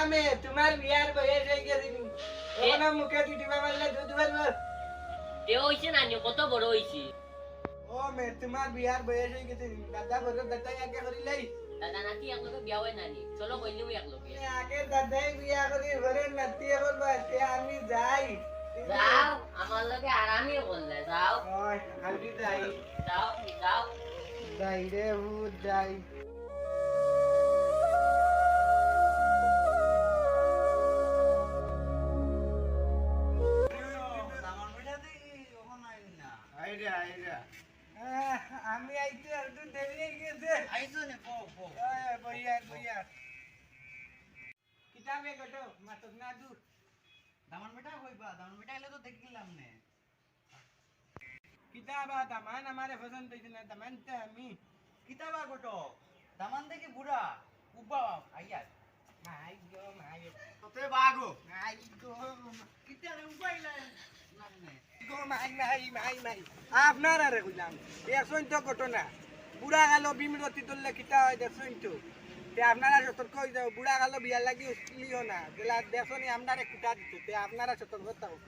আমি তোমার বিয়ার বয়স হয়ে গেছি। এখন মুখে দিদিবা মারলে দুধ পারব তে হইছে না নি কত বড় হইছি? ও মে তোমার বিয়ার বয়স হয়ে গেছে। দাদা বলো দাদা আগে করিলাই দাদা নাতি একলগে বিয়া হয় নানি চলো কইলিও একলগে। আগে দাদাই বিয়া করি ঘরে নাতি এখন বাচ্চা আমি যাই। যাও আমার লগে আরামে করলে যাও। ওই আমি যাই। যাও যাও। যাই রে ভূত যাই। आयरा आयरा आम्ही आयते अर्जुन देवले गेसे आयसो ने पो पो. ए बढिया बढिया. किताब एक गटो मातक ना दूर दामन बेटा कोई बा दामन बेटा ले तो देख के हमने किताब आ दामन हमारे पसंद तो इतना दामन ते हमी किताब आ गटो? दामन दे के बुरा उबा आया माय गो माय. तो ते बागो. माय गो. कितना उपाय ला हमने আপনার আরে কইলাম দেখছেন তো ঘটনা। বুড়া গেল বিমরতি তুললে কিতা হয় দেখছেন তো। আপনারা সতর্ক হয়ে যাও বুড়া গেল বিয়ার লাগি উঠলিও না। দেখছেন আপনারা কুটা দিতে। আপনারা সতর্কতা হোক